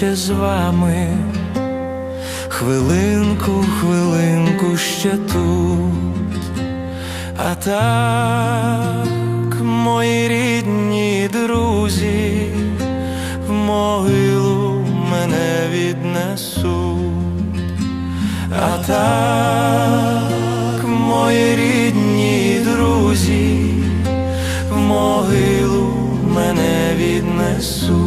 ще з вами, хвилинку, хвилинку ще тут, а так, мої рідні друзі, в могилу мене віднесуть, а так, мої рідні друзі, в могилу мене віднесуть.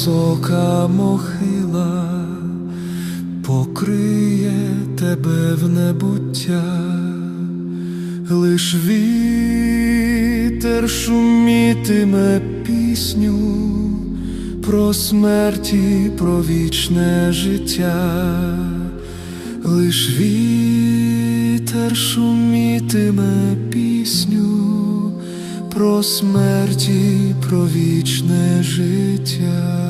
Висока могила покриє тебе в небуття, лиш вітер шумітиме пісню про смерть і про вічне життя, лиш вітер шумітиме пісню про смерть і про вічне життя.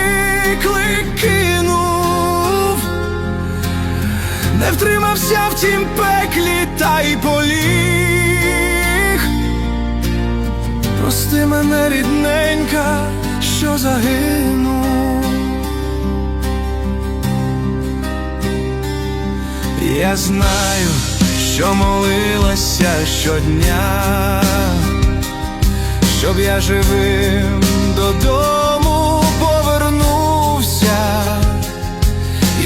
виклик кинув, не втримався в тім пеклі та й поліг. Прости мене рідненька, що загинув. Я знаю, що молилася щодня, щоб я живим.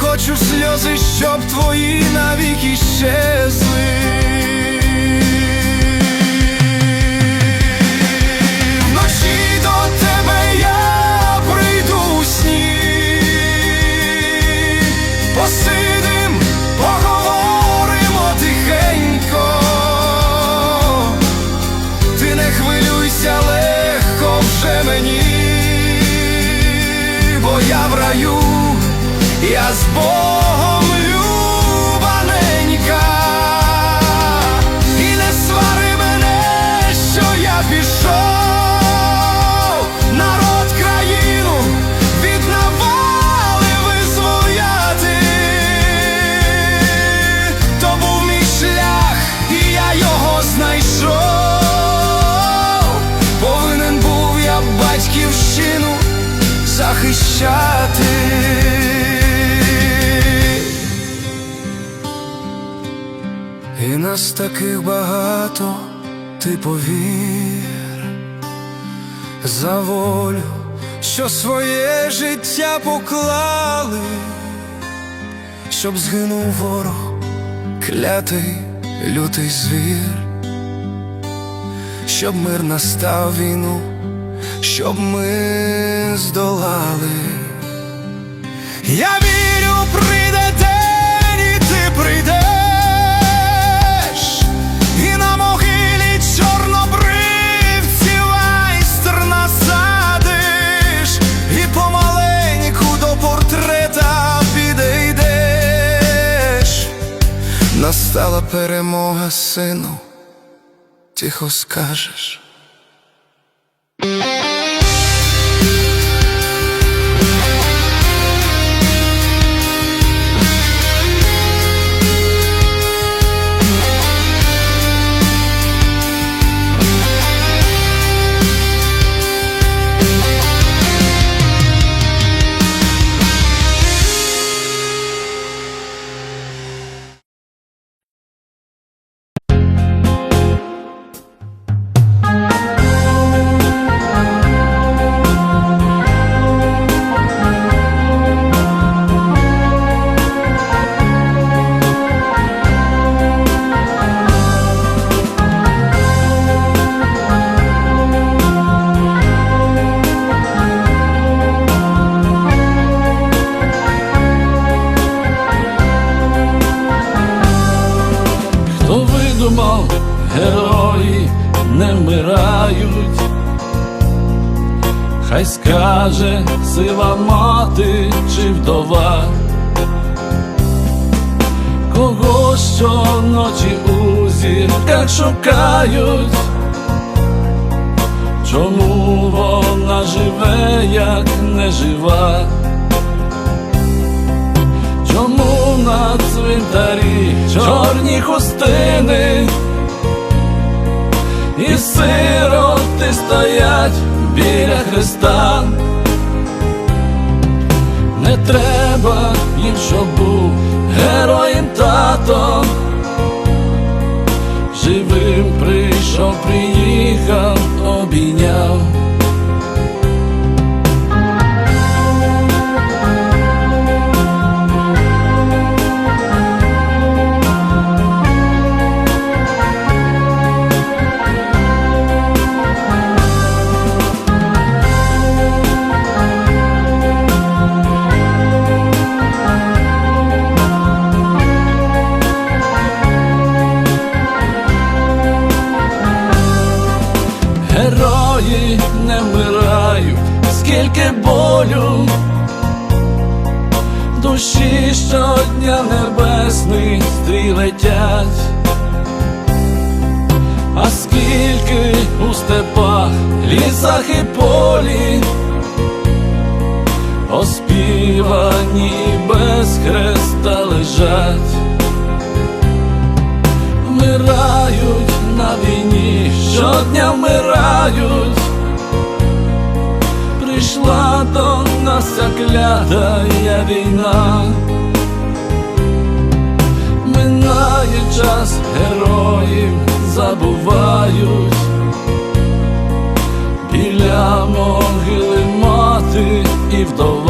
хочу сльози, щоб твої навіки щезли з Богом любаненька, і не свари мене, що я пішов, народ країну від навали визволяти, то був мій шлях, і я його знайшов. Повинен був я батьківщину захищати. Нас таких багато, ти повір, за волю, що своє життя поклали, щоб згинув ворог, клятий лютий звір, щоб мир настав війну, щоб ми здолали. Я вірю, прийде день, і ти прийдеш, перемога, сину, тихо скажеш. Хай скаже сила мати чи вдова, кого щоночі у зірках шукають, чому вона живе, як не жива. Чому на цвинтарі чорні хустини? І сироти стоять біля Христа? Не треба їм, щоб був героєм тато, живим прийшов, приїхав, обійняв. Степах, лісах і полі, оспівані без хреста лежать, вмирають на війні, щодня вмирають. Прийшла до нас клятая війна, минає час, героїв забувають, мати і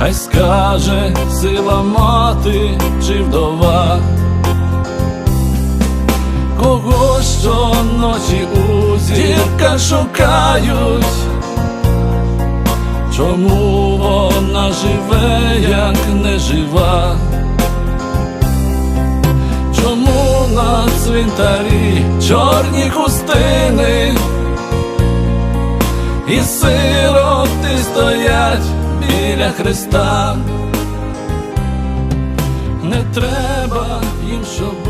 хай скаже сила мати чи вдова, кого щоночі у зірка шукають, чому вона живе, як не жива? Чому на цвинтарі чорні хустини? І сироти стоять біля Христа? Не треба їм, щоб